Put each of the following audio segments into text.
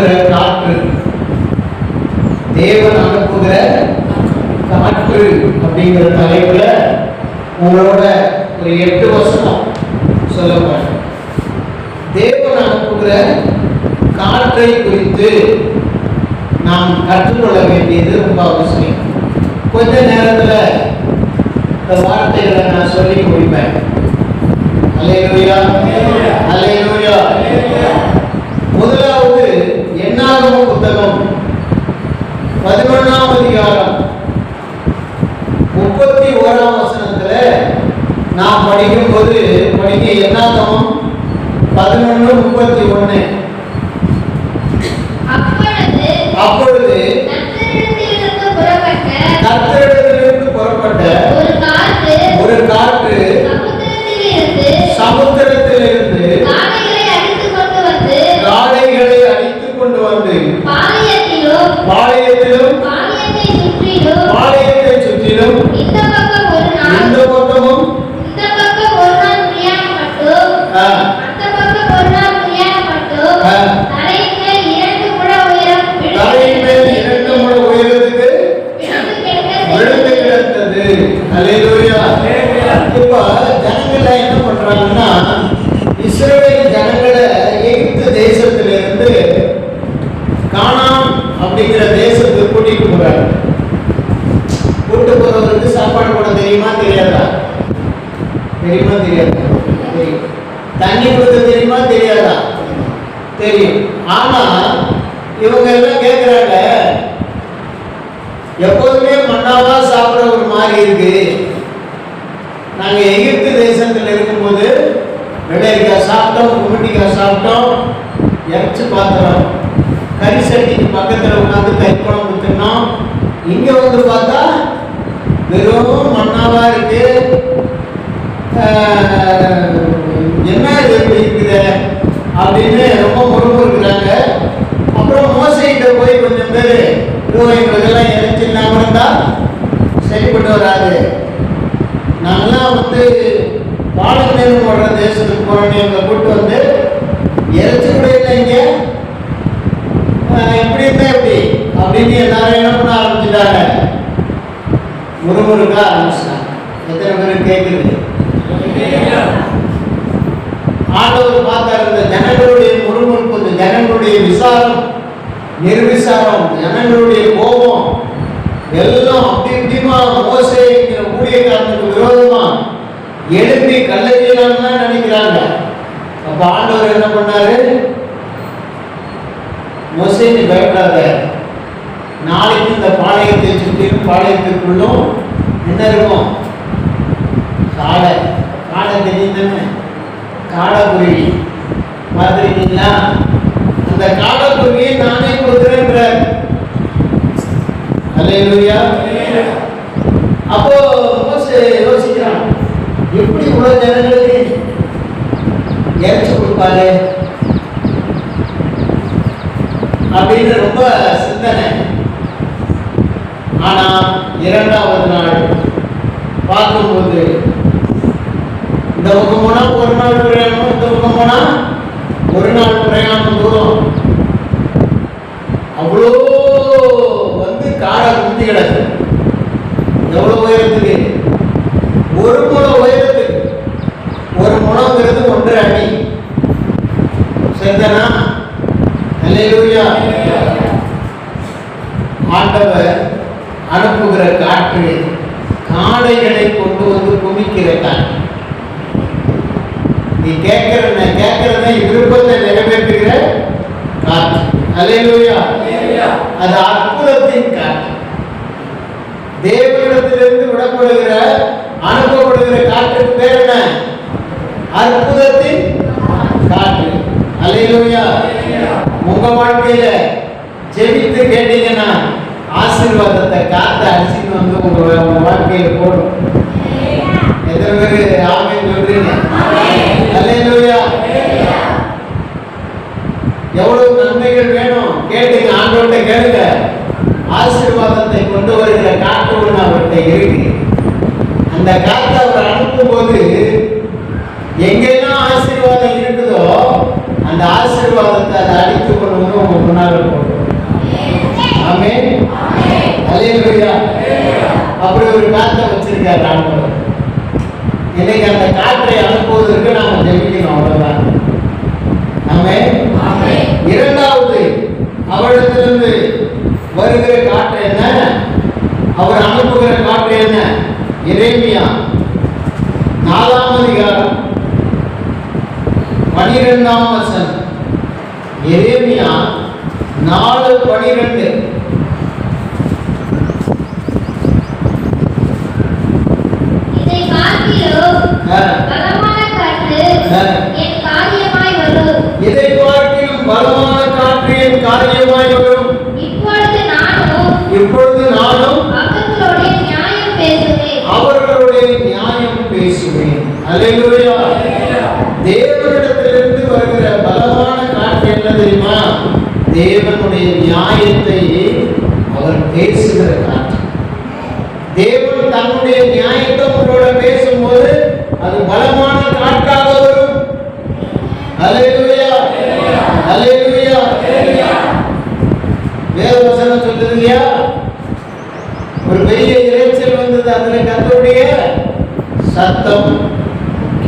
அனுப்புகிற காற்று. தேவன் அனுப்புகிற காற்று அப்படிங்கிற தலைப்புல உங்களோட ஒரு எட்டு வருஷம் சொல்ல போறேன். தேவன் அனுப்புகிற காற்றை குறித்து நாம் கற்றுக்கொள்ள வேண்டியது ரொம்ப அவசியம். கொஞ்ச நேரத்துல இந்த வார்த்தைகளை நான் சொல்லி முடிப்பேன். அல்லேலூயா அல்லேலூயா புத்தகம். பதினொன்றாம் அதிகாரம். முப்பத்தி ஓராம் வசனத்துல நான் படிக்கும் போது படிக்க எண்ணாகமம் பதினொன்று முப்பத்தி ஒன்று அப்பொழுது நட்சத்திரத்திலிருந்து புறப்பட்ட ஒரு காற்று ஒரு பக்கம் ஒரு நாள் இந்த பக்கமும் இந்த பக்கம் ஒரு நாள் பிரயாணம் மட்டும் ஆ, அந்த பக்கம் ஒரு நாள் பிரயாணம் மட்டும் ஆ. தலையின் மேல் இரண்டு முழ உயரம் தலையின் மேல் இரண்டு முழ உயரத்துக்கு விழுந்து கிடக்க விழுந்து செய்தது. கிடந்தது அல்லேலூயா இப்ப ஜனங்களை என்ன பண்றாங்கன்னா இஸ்ரவேல் ஜனங்களை எகிப்து தேசத்திலிருந்து கானான் அப்படிங்கிற தேசத்துக்கு கூட்டிட்டு போறாங்க கூட்டு போறவருக்கு சாப்பாடு போட தெரியுமா தெரியாதா தெரியுமா தெரியாதா தெரியும் தண்ணி கொடுக்க தெரியுமா தெரியாதா தெரியும் ஆனா இவங்க எல்லாம் கேக்குறாங்க எப்போதுமே மண்ணாவா சாப்பிட ஒரு மாதிரி இருக்கு நாங்க எகிப்து தேசத்துல இருக்கும்போது வெள்ளரிக்காய் சாப்பிட்டோம் சாப்பிட்டோம். இறச்சி பாத்திரம். கறி சட்டிக்கு பக்கத்தில் உட்காந்து கை குழம்பு தின்னோம் இங்கே வந்து பார்த்தா வெறும் மண்ணாவா இருக்கு. என்ன இது எப்படி இருக்குது? அப்படின்னு ரொம்ப முறுமுறுக்கிறாங்க. அப்புறம் மோசைகிட்ட போய் கொஞ்சம் பேர் இதோ எங்களுக்கெல்லாம் இறைச்சி இல்லாமல் இருந்தா சரிப்பட்டு வராது. நாங்களாம் வந்து பாலத்தேர்வு போடுற தேசத்துக்கு போறோன்னு எங்களை கூப்பிட்டு வந்து எரிச்சு கூட இல்லை இங்கே இப்படி இருந்தா எப்படி? அப்படின்னு எல்லாரும் என்ன பண்ண ஆரம்பிச்சுட்டாங்க. முறுமுறுக்க ஆரம்பிச்சிட்டாங்க. எத்தனை பேர் கேட்குது ஆண்டவர் பார்த்தார் இந்த ஜனங்களுடைய முறுமுறுப்பு இந்த ஜனங்களுடைய விசாரம் நிர்விசாரம் ஜனங்களுடைய கோபம் எல்லாம் அப்படி இப்படிமா மோசைங்கிற ஊழியக்காரனுக்கு விரோதமா எழுப்பி கல்லறியலாம்னு நினைக்கிறாங்க. அப்ப ஆண்டவர் என்ன பண்ணாரு? மோசே நீ பயப்படாத. நாளைக்கு இந்த பாளையத்தை சுற்றிலும் பாளையத்திற்குள்ளும் என்ன இருக்கும்? காடை. காடை தெரியும் தானே? காடைக்குருவி. பார்த்துருக்கீங்களா? அந்த காடைக்குருவியை நானே கொடுக்குறேன்றார் அல்லையா அப்போ யோசிக்கிறான் எப்படி இவ்வளவு ஜனங்களுக்கு இறைச்சி கொடுப்பாரு அப்படின்னு ரொம்ப சிந்தனை. ஆனா இரண்டாவது நாள் பார்க்கும்போது இந்த பக்கம் போனா ஒரு நாள் பிரயாணம் இந்த பக்கம் போனா ஒரு நாள் பிரயாணம் தூரம். அவ்வளோ வந்து காடை குத்தி கிடக்கு. எவ்வளவு உயரத்துக்கு? ஒரு முழம் உயரம் அல்லேலூயா. ஆண்டவர் அனுப்புகிற காற்று காடைகளை கொண்டு வந்து குமிக்கிற காற்று. நீ கேட்கிற கேட்கிறத விருப்பத்தை நிறைவேற்றுகிற காற்று. அல்லேலூயா. அது அற்புதத்தின் காற்று. தேவனிடத்திலிருந்து விடப்படுகிற அனுப்பப்படுகிற காற்றுக்கு பேர் என்ன? அற்புதத்தின் காற்று. அல்லேலூயா. உங்க வாழ்க்கையில ஜெபித்து கேட்டீங்கன்னா ஆசீர்வாதத்தை காத்த அரிசின்னு வந்து உங்க உங்க வாழ்க்கையில போடும். எத்தனை பேரு ஆமென் சொல்றீங்க? அல்லேலூயா. எவ்வளவு நன்மைகள் வேணும்? கேட்டுங்க ஆண்டவர்கிட்ட கேளுங்க. ஆசீர்வாதத்தை கொண்டு வருகிற காற்று ஒன்று அவர்கிட்ட இருக்கு. அந்த காற்றை அவர் அனுப்பும்போது எங்கெல்லாம் இந்தியா ராணுவம் இன்னைக்கு அந்த காற்றை அனுப்புவதற்கு நாம் ஜெயிக்க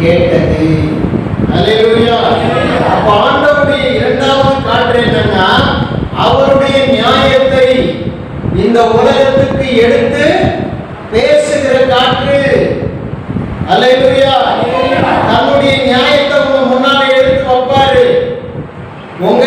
கேட்டது. அலையா அப்ப ஆண்டவருடைய இரண்டாவது காற்று என்னன்னா அவருடைய நியாயத்தை இந்த உலகத்துக்கு எடுத்து பேசுகிற காற்று. அலையா தன்னுடைய நியாயத்தை உங்க முன்னால எடுத்து வைப்பாரு. உங்க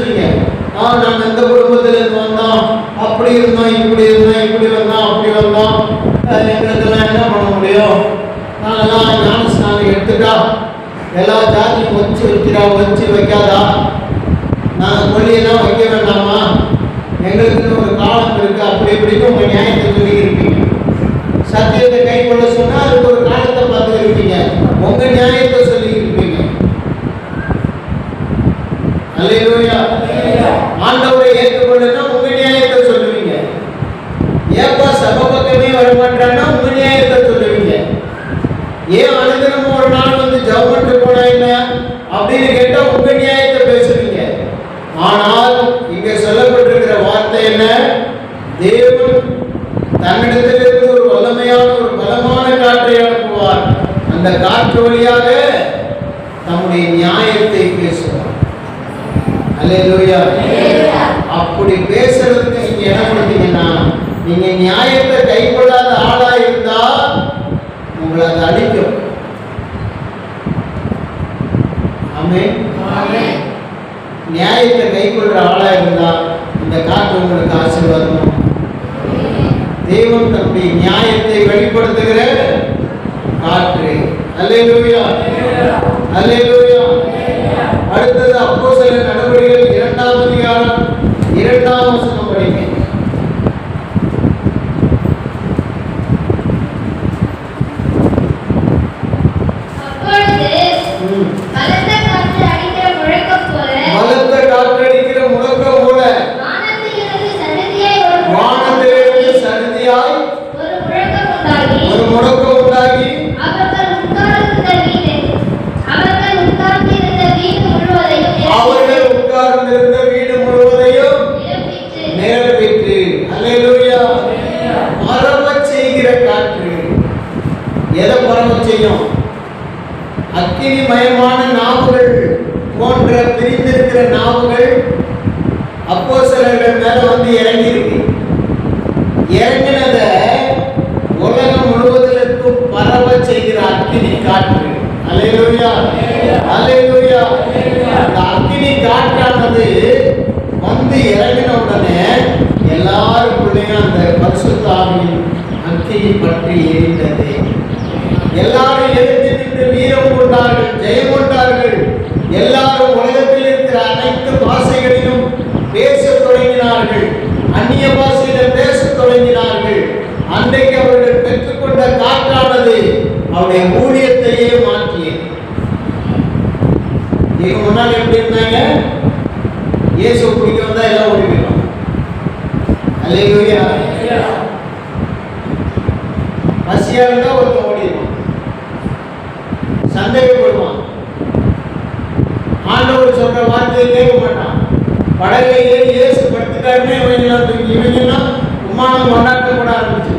நினைச்சிருவீங்க நான் நாங்க எந்த குடும்பத்துல இருந்து வந்தோம். அப்படி இருந்தோம் இப்படி இருந்தோம் இப்படி வந்தோம் அப்படி வந்தோம். எங்களுக்கெல்லாம் என்ன பண்ண முடியும்? நாங்கெல்லாம் ஞான ஸ்நானம் எடுத்துட்டா எல்லா ஜாதியும் வச்சு வைக்கிறா ஆனால் மேல மேலே வந்து இறங்கியிருக்கு. இறங்கினதை உலகம் முழுவதில் இருக்கும் பரவ செய்கிற அக்னி காற்று. அலையிலுயா அலையிலுயா அந்த அக்னி காற்றானது வந்து இறங்கின உடனே எல்லாருக்குள்ளேயும் அந்த பரிசுத்தாவின் அக்னி பற்றி எரிந்தது எல்லாரும் எழுந்து நின்று வீரம் கொண்டார்கள் ஜெயம் கொண்டார்கள் எல்லாரும் உலகத்தில் இருக்கிற அனைத்து பாசைகளையும் பேச தொடங்கினார்கள். அந்நிய பாஷையில பேச தொடங்கினார்கள். அன்றைக்கு அவர்கள் பெற்றுக்கொண்ட காற்றானது அவருடைய ஊழியத்தையே மாற்றியது. இதுக்கு முன்னால் எப்படி இருந்தாங்க? இயேசு பிடிக்க வந்தா எல்லாம் ஓடி போயிடும் அல்லையா பசியா இருந்தா ஒருத்தன் ஓடிடுவான். சந்தேகப்படுவான். ஆண்டவர் சொல்ற வார்த்தையை கேட்க மாட்டான். படகுல இயேசு படுத்துட்டாருமே இவங்க தூக்கி இவங்கெல்லாம் உமானம் கொண்டாட்ட கூட ஆரம்பிச்சு.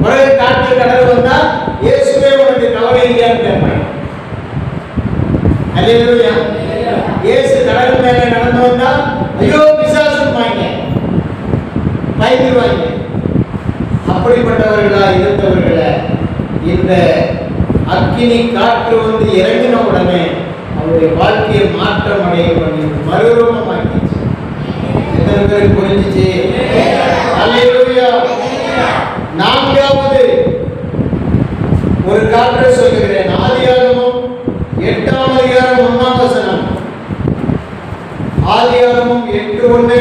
பிறகு காட்டு கடல் வந்தா இயேசுவே உனக்கு கவலை இல்லையான்னு கேட்பாங்க இயேசு கடல் மேல நடந்து வந்தா ஐயோ பிசாசுமாங்க பயந்துருவாங்க அப்படிப்பட்டவர்களா இருந்தவர்களை இந்த அக்கினி காற்று வந்து இறங்கின உடனே அவருடைய வாழ்க்கையை மாற்றம் அடைய பண்ணி மறுரூபமாக்கிச்சு எத்தனை பேருக்கு புரிஞ்சிச்சு? நான்காவது ஒரு காற்றை சொல்லுகிறேன். ஆதியாகமும் எட்டாம் அதிகாரம் ஒன்றாம் வசனம். ஆதியாகமும் எட்டு ஒன்று.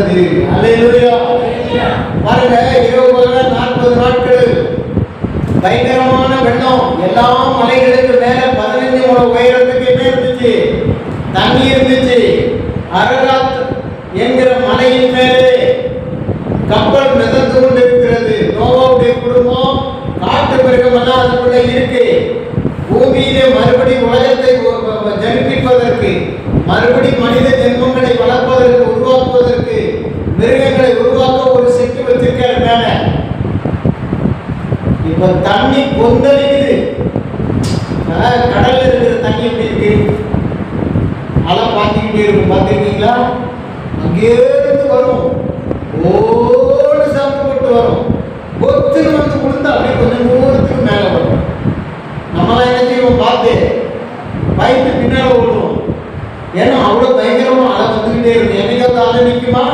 அமர்ந்தது அல்லேலூயா. பாருங்க இரவு நாற்பது நாட்கள். பயங்கரமான வெள்ளம். எல்லா மலைகளுக்கு மேல பதினஞ்சு முறை உயரத்துக்கு இருந்துச்சு தண்ணி இருந்துச்சு அரகாத் என்கிற மலையின் மேலே கப்பல் மிதந்து கொண்டு இருக்கிறது நோவாவுடைய குடும்பம் காட்டு மிருகமெல்லாம் அதுக்குள்ள இருக்கு பூமியிலே மறுபடி உலகத்தை உ- உ- ஜனிப்பிப்பதற்கு மறுபடி மனித ஜென்மங்களை வளர்ப்பதற்கு உருவாக்குவதற்கு மிருகங்களை உருவாக்க ஒரு செட்டு வச்சிருக்காரு மேல இப்ப தண்ணி கொந்தளிக்குது அஹ், கடல்ல இருக்கிற தண்ணி எப்படி இருக்கு அலை பார்த்துக்கிட்டே இருக்கும் பார்த்துருக்கீங்களா? அங்கே இருந்து வரும் ஓடு சவுண்ட் போட்டு வரும் ஒத்துன்னு வந்து கொடுத்தா அப்படியே கொஞ்சம் தூரத்துக்கு மேலே வரும் நம்மளாம் என்ன செய்வோம் பார்த்து பயந்து பின்னால ஓடுவோம் ஏன்னா அவ்வளோ பயங்கரமா அலை வந்துக்கிட்டே இருக்கு என்னைக்காவது அலை நிற்குமா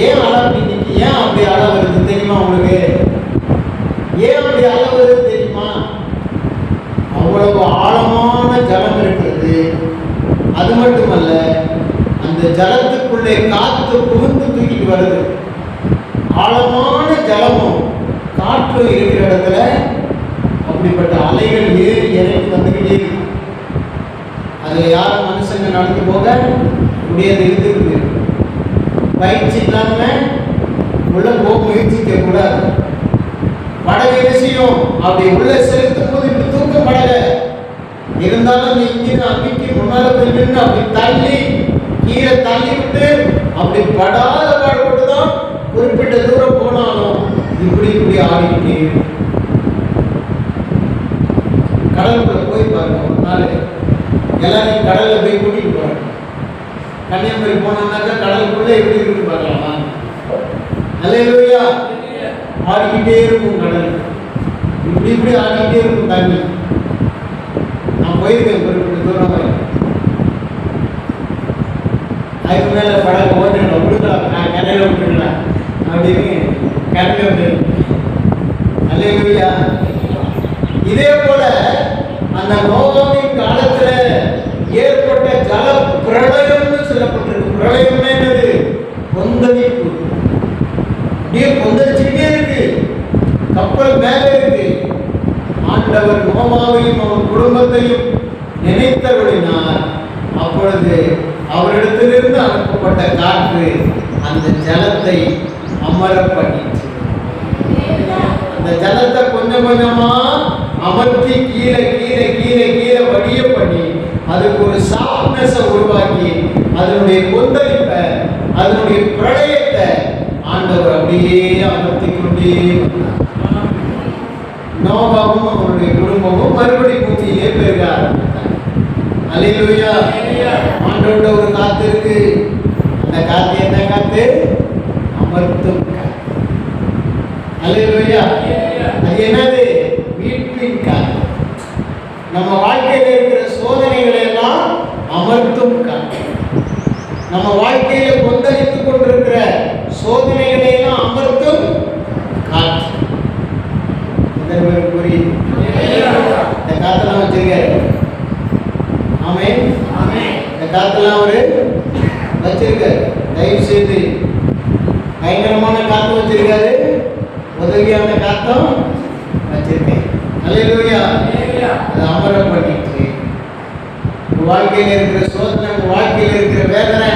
ஏன் அலை அப்படி நிற்கி ஏன் அப்படி அலை வருது தெரியுமா உங்களுக்கு ஏன் அப்படி அலை வருது தெரியுமா அவ்வளவு ஆழமான ஜலம் இருக்கிறது அது மட்டுமல்ல அந்த ஜலத்துக்குள்ளே காத்து புகுந்து தூக்கிட்டு வருது ஆழமான ஜலமும் காற்றும் இருக்கிற இடத்துல அப்படிப்பட்ட அலைகள் ஏறி இறங்கி வந்துக்கிட்டே இருக்கு அதுல யாரும் மனுஷங்க நடந்து போக முடியாது இருக்குது பயிற்சி இல்லாம உள்ள போக முயற்சிக்க கூடாது. படகு என்ன அப்படி உள்ள செலுத்தும் போது இப்படி தூக்கம் படக இருந்தாலும் நீ இங்கிருந்து அம்பிக்கு முன்னால நின்று அப்படி தள்ளி கீழே தள்ளி விட்டு அப்படி படாத பாடுபட்டு தான் குறிப்பிட்ட தூரம் போனாலும் இப்படி இப்படி ஆடிக்கிட்டே கடலுக்குள்ள போய் பாருங்க ஒரு நாள் எல்லாரையும் கடல்ல போய் கூட்டிட்டு போறாங்க. கன்னியாகுமரி போனோம்னாக்கா கடலுக்குள்ளே எப்படி இருக்கு பார்க்கலாமா? அல்லேலூயா. ஆடிக்கிட்டே இருக்கும் கடல். இப்படி இப்படி ஆடிக்கிட்டே இருக்கும் தண்ணி நான் போயிருக்கேன் குறிப்பிட்ட தூரம். அதுக்கு மேல படகு ஓட்டிடலாம் விடுக்கலாம் நான் கரையில் விட்டுருக்கலாம் அப்படின்னு கரையில் விட்டுருக்கேன் அல்லேலூயா. இதே போல அந்த நோவாவின் காலத்தில் ஏற்பட்ட ஜல பிரளயம்னு சொல்லப்பட்டிருக்கு பிரளயம்னா என்னது கொந்தளிப்பு அப்படியே கொந்தளிச்சுக்கிட்டே இருக்கு கப்பல் மேல இருக்கு ஆண்டவர் நோவாவையும் அவன் குடும்பத்தையும் நினைத்தபடினால் அப்பொழுது அவரிடத்திலிருந்து அனுப்பப்பட்ட காற்று அந்த ஜலத்தை அமர பண்ணிச்சு அந்த ஜலத்தை கொஞ்சம் கொஞ்சமா அமர்த்தி கீழே கீழே கீழே கீழே வடிய பண்ணி அதுக்கு ஒரு சாஃப்ட்னஸை உருவாக்கி அதனுடைய கொந்தளிப்பை அதனுடைய பிரளயத்தை ஆண்டவர் அப்படியே அமர்த்தி கொண்டே நோபாவும் அவருடைய குடும்பமும் மறுபடி பூமியிலே பெருக அலையிலுயா ஆண்டோட ஒரு காத்து இருக்கு. அந்த காத்து என்ன காத்து? அமர்த்தும் அலையிலுயா அது என்னது? மீட்பின் காத்து. நம்ம வாழ்க்கையில் இருக்கிற சோதனைகளை எல்லாம் அமர்த்தும் காத்து. நம்ம வாழ்க்கையில கொந்தளித்துக் கொண்டிருக்கிற சோதனைகளை எல்லாம் அமர்த்தும் இந்த காத்தெல்லாம் வச்சிருக்காரு. ஆமே இந்த காத்தெல்லாம் அவரு வச்சிருக்காரு. தயவு செய்து பயங்கரமான காத்து வச்சிருக்காரு. உதவியான காத்தும் வச்சிருக்கேன். அல்லேலூயா. அது அமர பண்ணிட்டு. வாழ்க்கையில இருக்கிற சோதனை வாழ்க்கையில இருக்கிற வேதனை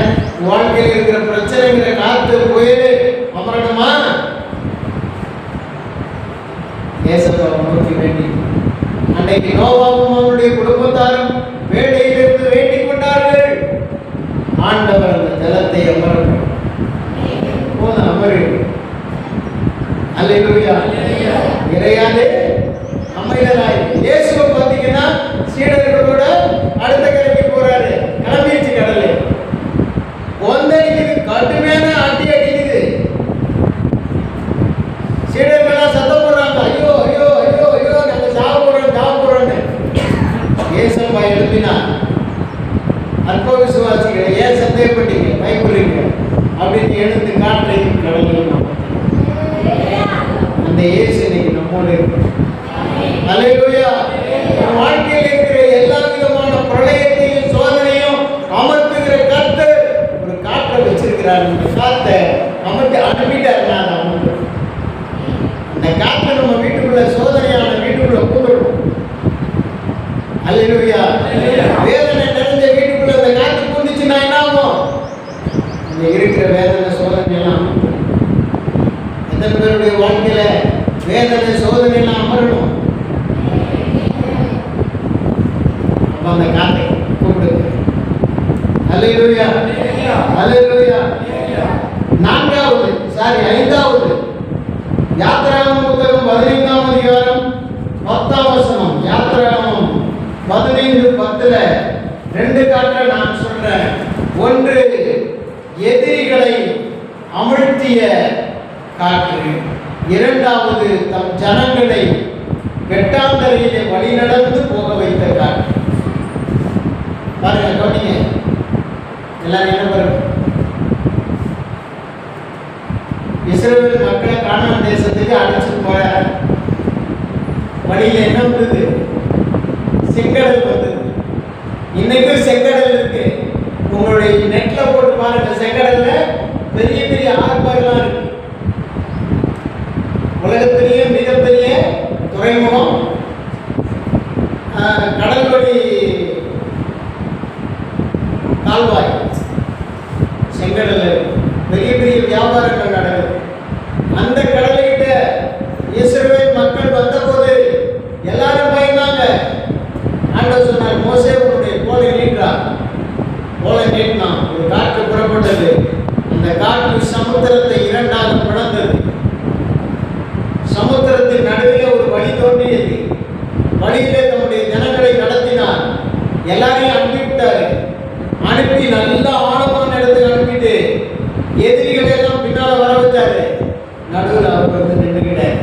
வாழ்க்கையில இருக்கிற பிரச்சனைங்கிற காத்து புயல் அமரணுமா? ஏசப்பா நோக்கி வேண்டி. அன்னைக்கு நோவாவும் அவனுடைய குடும்பத்தாரும் வேலையிலிருந்து வேண்டிக் கொண்டார்கள். ஆண்டவர் அந்த ஜலத்தை அமர போது அமரு அல்லேலூயா. இறையாதே அமையலாய் இயேசுவை பார்த்தீங்கன்னா சீடர்களோட அடுத்த கரைக்கு போறாரு கிளம்பிடுச்சு கடலு கொந்தளிக்குது கடுமையான அடி அடிக்குது சீடர்கள்லாம் சத்தம் போடுறாங்க ஐயோ ஐயோ ஐயோ ஐயோ நாங்க சாவ போறோம் சாவ போறோம்னு ஏசப்பா எழுப்பினா அற்ப விசுவாசிகளை ஏன் சந்தேகப்பட்டீங்க பயப்படுறீங்க அப்படின்னு எழுந்து காற்றை கடலில் அந்த இயேசு இன்னைக்கு நம்மோடு இருக்கு அல்லேலூயா உன் வாழ்க்கையில் இருக்கிற எல்லா விதமான பிரளயத்தையும் சோதனையும் அமர்த்துகிற கர்த்தர் ஒரு காற்றை வச்சிருக்கிறார் இந்த காத்தை அமர்த்தி அனுப்பிட்டாருன்னா அதை அமர்ந்து அந்த காற்றை நம்ம வீட்டுக்குள்ள சோதனையான வீட்டுக்குள்ள கூப்பிடணும் அல்லேலூயா வேதனை நிறைஞ்ச வீட்டுக்குள்ள அந்த காத்து பூந்துச்சுன்னா என்ன ஆகும்? இந்த இருக்கிற வேதனை சோதனை எல்லாம் எத்தனை பேருடைய வாழ்க்கையில வேதனை சோதனை எல்லாம் அமரணும்? அப்ப அந்த காத்தை கூப்பிடுங்க அல்லேலூயா அல்லேலூயா நான்காவது சாரி ஐந்தாவது. யாத்திராகம புத்தகம் பதினைந்தாம் அதிகாரம் பத்தாம் வசனம். யாத்திராமம் பதினைந்து பத்துல ரெண்டு காட்ட நான் சொல்றேன். ஒன்று எதிரிகளை அமிழ்த்திய காற்று. இரண்டாவது தம் ஜனங்களை வெட்டாந்தரையிலே வழிநடந்து போக வைத்த காற்று. பாருங்க கவனிங்க. எல்லாரும் என்ன பாருங்க? இஸ்ரேல் மக்களை கானான் தேசத்துக்கு அழைச்சிட்டு போற வழியில என்ன வந்தது? ஆண்டவர் சொன்னார் மோசே உன்னுடைய கோலை நீட்டார். கோலை நீட்டினான். ஒரு காற்று புறப்பட்டது. அந்த காற்று சமுத்திரத்தை இரண்டாக பிளந்தது. சமுத்திரத்தின் நடுவில் ஒரு வழி தோன்றியது. வழியிலே தம்முடைய ஜனங்களை நடத்தினார். எல்லாரையும் அனுப்பிவிட்டார். அனுப்பி நல்ல ஆழமான இடத்துக்கு அனுப்பிட்டு எதிரிகளை எல்லாம் பின்னால வர வச்சாரு நடுவில் அவர் வந்து நின்றுகிட்டார்.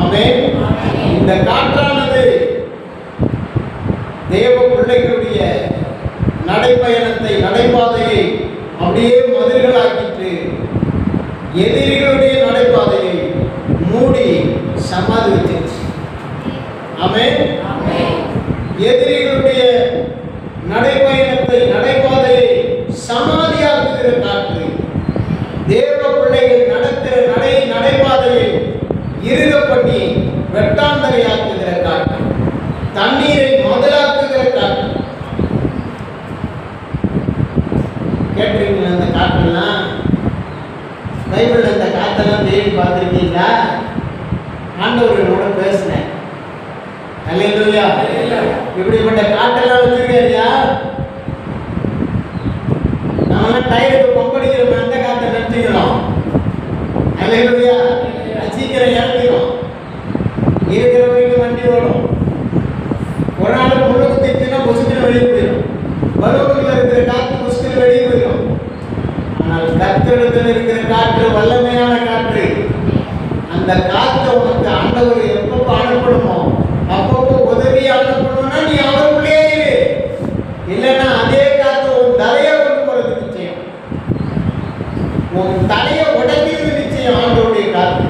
ஆமே இந்த காற்று தேவ பிள்ளைகளுடைய நடைப்பயணத்தை நடைபாதையை அப்படியே மதில்களாக்கிட்டு எதிரிகளுடைய நடைபாதையை மூடி சமாதி வச்சிருச்சு எதிரிகளுடைய நடைப்பயணத்தை நடைபாதையை சமாதியாக்குகிற காற்று தேவ பிள்ளைகள் நடக்கிற நடை நடைபாதையை இருக பண்ணி வெட்டாந்தரையாக்குகிற காற்று. தண்ணீரை முதலாக்குகிற காற்று கேட்டிருக்கீங்களா அந்த காற்றெல்லாம்? பைபிள் அந்த காற்றெல்லாம் தேடி பார்த்துருக்கீங்களா? ஆண்டவர் என்னோட பேசினேன். இல்லையா இப்படிப்பட்ட காட்டெல்லாம் வச்சிருக்காருயா நம்ம டயருக்கு பம்படிக்கிற அந்த காற்றை நிறுத்திக்கிறோம் அல்லேலூயா. அது சீக்கிரம் இறந்துக்கிறோம் இருக்கிற வரைக்கும் வண்டி ஓடும் ஒரு நாள் முள்ளு குத்திச்சுன்னா புசுக்கில் வெளியே போயிடும் பருவத்தில் இருக்கிற காற்று புசுக்கில் வெளியே போயிடும் ஆனால் கத்திரத்தில் இருக்கிற காற்று வல்லமையான காற்று அந்த காற்றை உனக்கு ஆண்டவர் எப்பப்போ அனுப்பணுமோ அப்பப்போ உதவியா அனுப்ப உன் தலையை உடைக்கிறது நிச்சயம் ஆண்டோடைய காத்து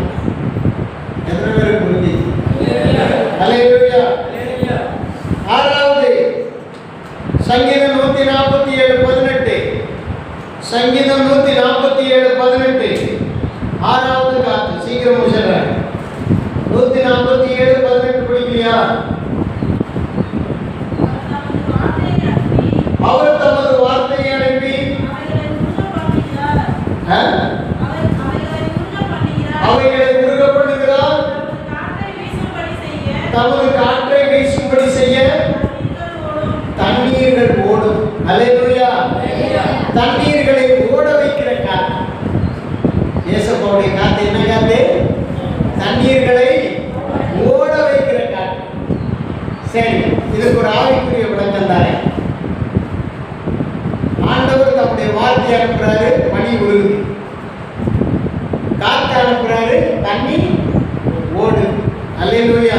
எத்தனை பேருக்கு புரிஞ்சுச்சு அல்லேலூயா ஆறாவது சங்கீதம் நூத்தி நாற்பத்தி ஏழு பதினெட்டு சங்கீதம் நூத்தி நாற்பத்தி ஏழு பதினெட்டு ஆறாவது காத்து சீக்கிரம் முடிச்சிடுறேன் நூத்தி நாற்பத்தி ஏழு பதினெட்டு படிக்கலையா அவர் தமது வார்த்தையை அனுப்பி ஆ? அவைகளை உருக பண்ணுகிறார் தமது காற்றை வீசும்படி செய்ய தண்ணீர்கள் ஓடும் அல்லேலூயா தண்ணீர்களை ஓட வைக்கிற காற்று இயேசப்பாவுடைய காத்து என்ன காத்து தண்ணீர்களை ஓட வைக்கிற காற்று. சரி இதுக்கு ஒரு ஆவிக்குரிய விளக்கம் தானே ஆண்டவர் தம்முடைய வார்த்தை அனுப்புறாரு பனி உருகுது காத்து அனுப்புறாரு தண்ணி ஓடுது. அல்லேலூயா.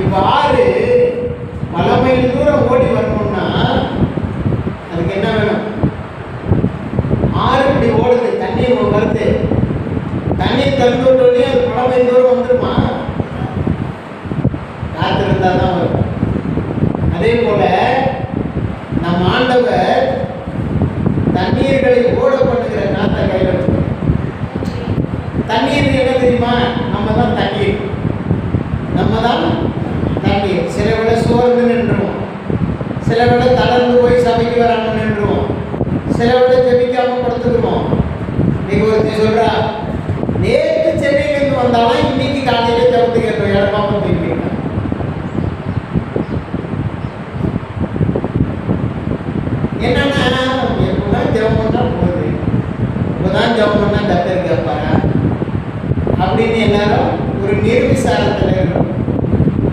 இப்ப ஆறு பல மைல் தூரம் ஓடி வரணும்னா அதுக்கு என்ன வேணும் ஆறு இப்படி ஓடுது தண்ணி வருது தண்ணி திறந்து விட்டோடனே அது பல மைல் தூரம் வந்துருமா காத்து இருந்தா தான் வரும் அதே போல நம் ஆண்டவர் தண்ணீர்களை ஓட பண்ணுகிற காத்தை கையில் வச்சுக்கணும் தண்ணீர் என்ன தெரியுமா நம்ம தான் தண்ணீர் நம்ம தான் தண்ணீர் சில விட சோர்ந்து நின்றுவோம் சில விட தளர்ந்து போய் சபைக்கு வராம நின்றுவோம் சில விட ஜெபிக்காம படுத்துக்குவோம் இன்னைக்கு ஒருத்தி சொல்றா நேற்று சென்னையிலேருந்து வந்தாலும் இன்னைக்கு காலையில ஜபத்து கேட்டோம் இடமாம திரும்பிட்டேன் என்னன்னா எப்பதான் ஜெபம் பண்ணா போகுது இப்பதான் பண்ணா கத்தர் கேட்பாரா அப்படின்னு எல்லாரும் ஒரு நிர்விசாரத்தில் இருக்கிறோம்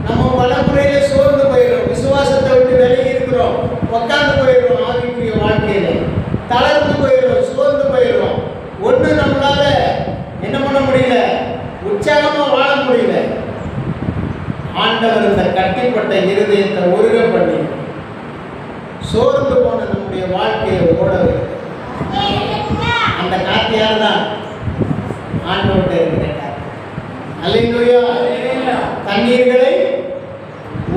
நம்ம பல முறையில சோர்ந்து போயிடுறோம். விசுவாசத்தை விட்டு விலகி இருக்கிறோம். உட்காந்து போயிடுறோம் ஆவிக்குரிய வாழ்க்கையில. தளர்ந்து போயிடுறோம் சோர்ந்து போயிடுறோம். ஒண்ணு நம்மளால என்ன பண்ண முடியல? உற்சாகமா வாழ முடியல. ஆண்டவர் இந்த கட்டிப்பட்ட இருதயத்தை உருக பண்ணி சோர்ந்து போன நம்முடைய வாழ்க்கையை ஓட வைக்கிறார். அந்த யார் தான் ஆண்டவர்கிட்ட இருக்கிற காத்து அல்லேலூயா. தண்ணீர்களை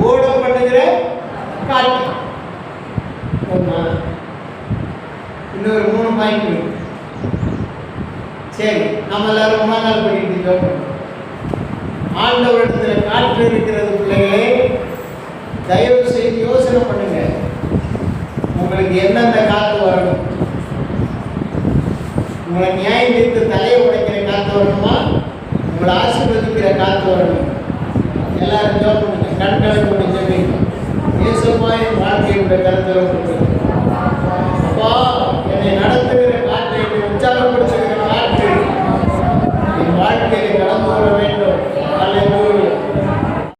ஓட பண்ணுகிற காற்று? இன்னொரு மூணு பாயிண்ட் சரி நம்ம எல்லாரும் முன்னாள் பண்ணிட்டு ஜோம் ஆண்டவரிடத்துல காற்று இருக்கிறது பிள்ளைகளே தயவு செய்து யோசனை பண்ணுங்க. உங்களுக்கு எந்தெந்த காத்து வரணும்? உங்களை நியாயம் தீர்த்து தலையை உடைக்கிற காத்து வரணுமா? உங்களை ஆசீர்வதிக்கிற காத்து வரணும்? எல்லாரும் ஜோப்பணுங்க கண் கணக்கு பண்ணி ஜெபிங்க இயேசுப்பா என் வாழ்க்கையுடைய கருத்தில் உங்களுக்கு அப்பா என்னை நடத்துகிற காற்றை என்னை உற்சாகப்படுத்துகிற காற்று என் வாழ்க்கையை கடந்து வர வேண்டும். அல்லது